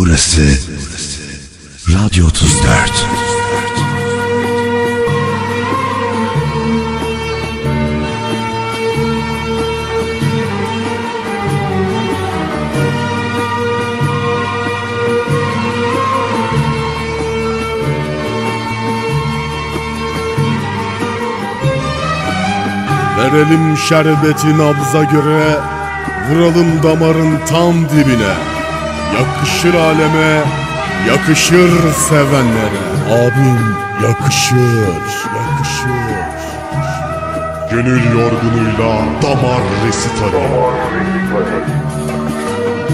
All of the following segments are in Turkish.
Burası Radyo 34. Verelim şerbeti nabza göre Vuralım damarın tam dibine Yakışır aleme Yakışır sevenlere. Abim yakışır Yakışır. Gönül yorgunuyla damar resitali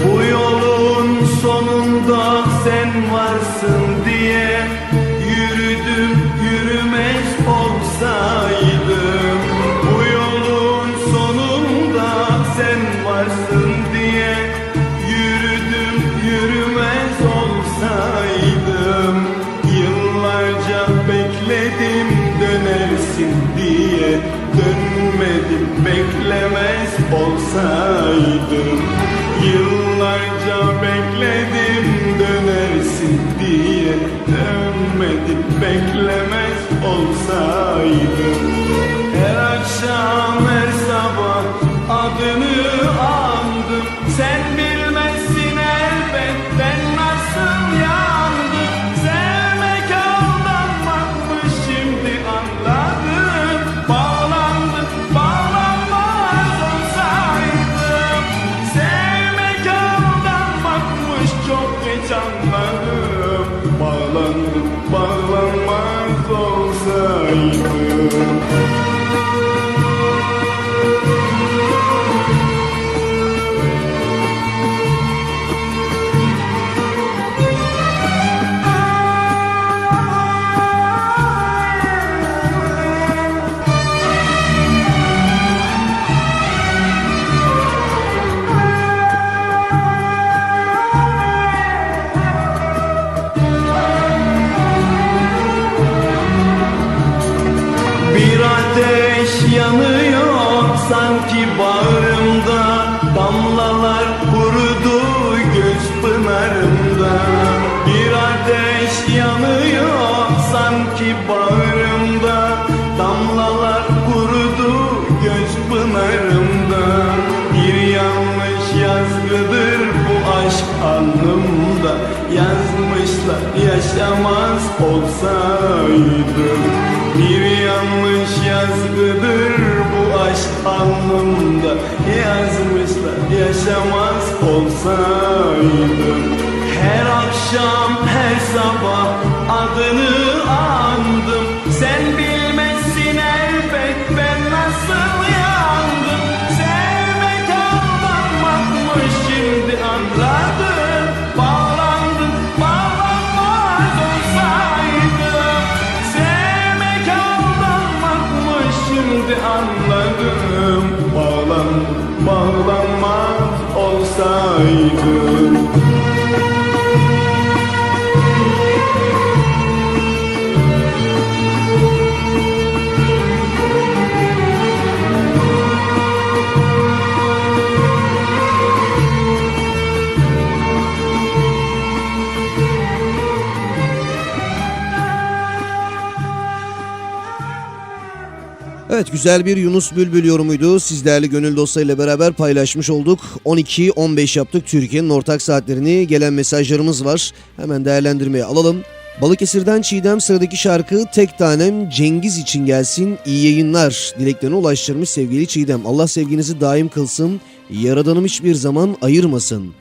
Bu yolun sonunda sen varsın diye olsaydım yaşamaz olsaydım. Bir yanlış yazgıdır bu aşk alnımda. Yazmışlar yaşamaz olsaydım. Her akşam her sabah adını andım. Sen Evet güzel bir Yunus Bülbül yorumuydu. Siz değerli gönül dostlarıyla beraber paylaşmış olduk. 12-15 yaptık Türkiye'nin ortak saatlerini. Gelen mesajlarımız var. Hemen değerlendirmeye alalım. Balıkesir'den Çiğdem sıradaki şarkı Tek Tanem Cengiz için gelsin. İyi yayınlar dileklerini ulaştırmış sevgili Çiğdem. Allah sevginizi daim kılsın. Yaradanım hiçbir zaman ayırmasın.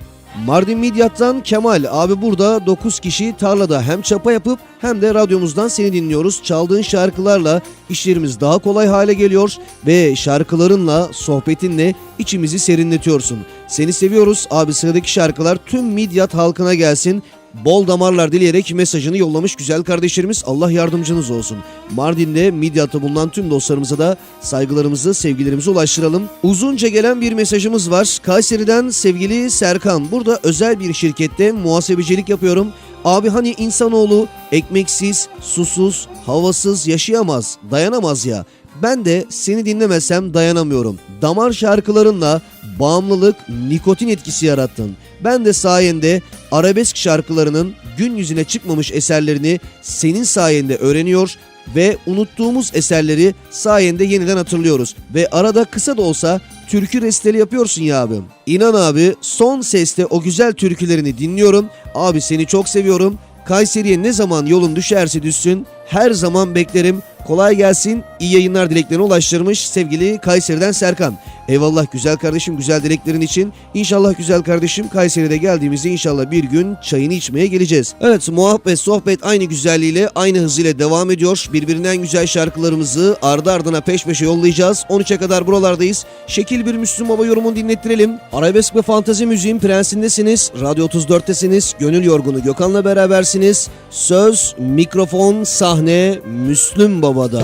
Mardin Midyat'tan Kemal abi burada 9 kişi tarlada hem çapa yapıp hem de radyomuzdan seni dinliyoruz. Çaldığın şarkılarla işlerimiz daha kolay hale geliyor ve şarkılarınla, sohbetinle içimizi serinletiyorsun. Seni seviyoruz abi sıradaki şarkılar tüm Midyat halkına gelsin. Bol damarlar dileyerek mesajını yollamış güzel kardeşlerimiz Allah yardımcınız olsun. Mardin'de Midyat'ta bulunan tüm dostlarımıza da saygılarımızı, sevgilerimizi ulaştıralım. Uzunca gelen bir mesajımız var. Kayseri'den sevgili Serkan. Burada özel bir şirkette muhasebecilik yapıyorum. Abi hani insanoğlu ekmeksiz, susuz, havasız yaşayamaz, dayanamaz ya. Ben de seni dinlemesem dayanamıyorum. Damar şarkılarınla bağımlılık, nikotin etkisi yarattın. Ben de sayende arabesk şarkılarının gün yüzüne çıkmamış eserlerini senin sayende öğreniyor ve unuttuğumuz eserleri sayende yeniden hatırlıyoruz. Ve arada kısa da olsa türkü resteli yapıyorsun ya abim. İnan abi son seste o güzel türkülerini dinliyorum. Abi seni çok seviyorum. Kayseri'ye ne zaman yolun düşerse düşsün her zaman beklerim. Kolay gelsin. İyi yayınlar dileklerini ulaştırmış sevgili Kayseri'den Serkan. Eyvallah güzel kardeşim güzel dileklerin için. İnşallah güzel kardeşim Kayseri'de geldiğimizde inşallah bir gün çayını içmeye geleceğiz. Evet muhabbet sohbet aynı güzelliğiyle aynı hızıyla devam ediyor. Birbirinden güzel şarkılarımızı ardı ardına peş peşe yollayacağız. 13'e kadar buralardayız. Şekil bir Müslüm Baba yorumunu dinlettirelim. Arabesk ve fantezi müziğin prensindesiniz. Radyo 34'tesiniz. Gönül yorgunu Gökhan'la berabersiniz. Söz, mikrofon, sahne Müslüm Baba'da.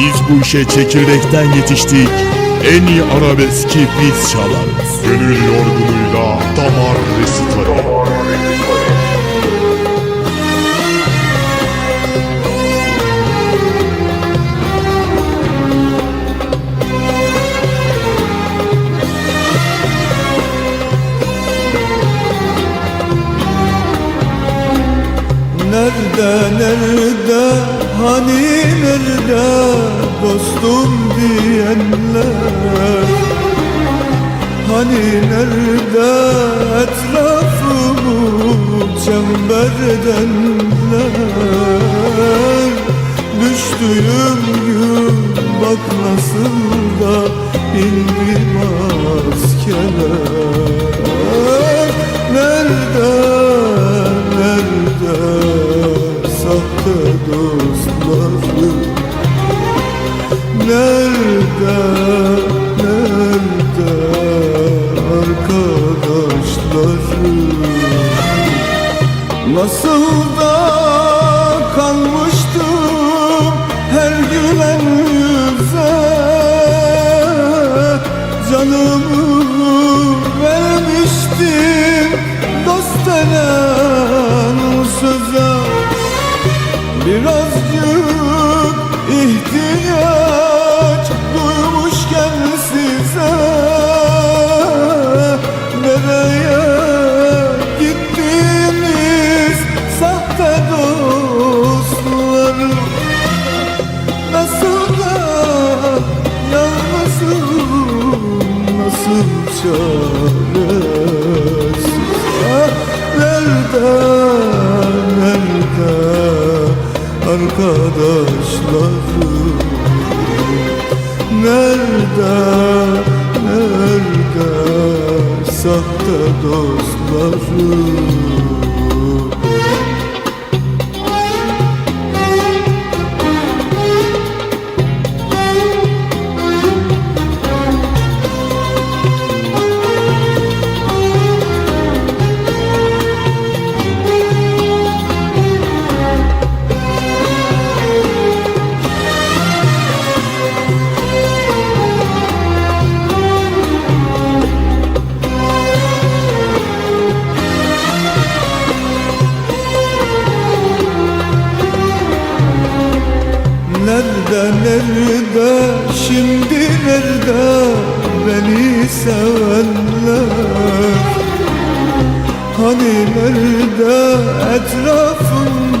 Biz bu işe çekirdekten yetiştik. En iyi arabeski biz çalarız. Gönül yorgunuyla damar resitali. Çember edenler Düştüğüm gün bak nasıl da indi maskeler Nerede nerede sahte dostlarım nerede arkadaşlarım Nerede nerede sahte dostlarım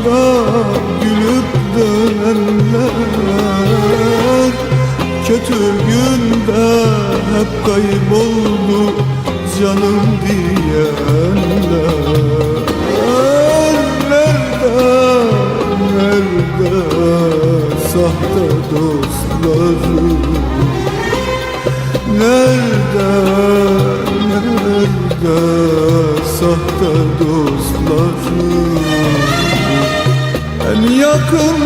etrafında gülüp dönenler Kötü günde hep kayboldu canım diyenler. Nerede nerede sahte dostlarım? Nerede nerede sahte dostlarım yakın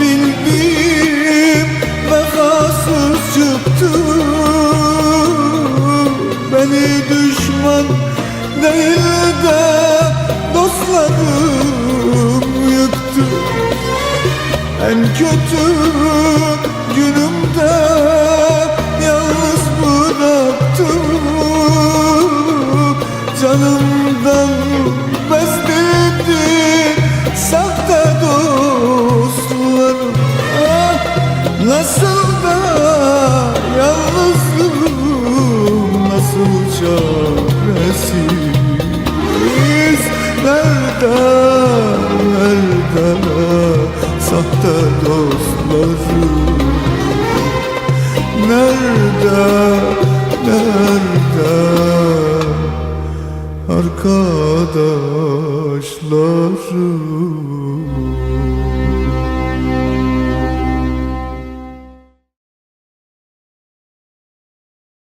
bildiğim vefasız çıktı. Beni düşman değil de dostlarım yıktı. En kötü günümde yalnız bıraktı Canımdan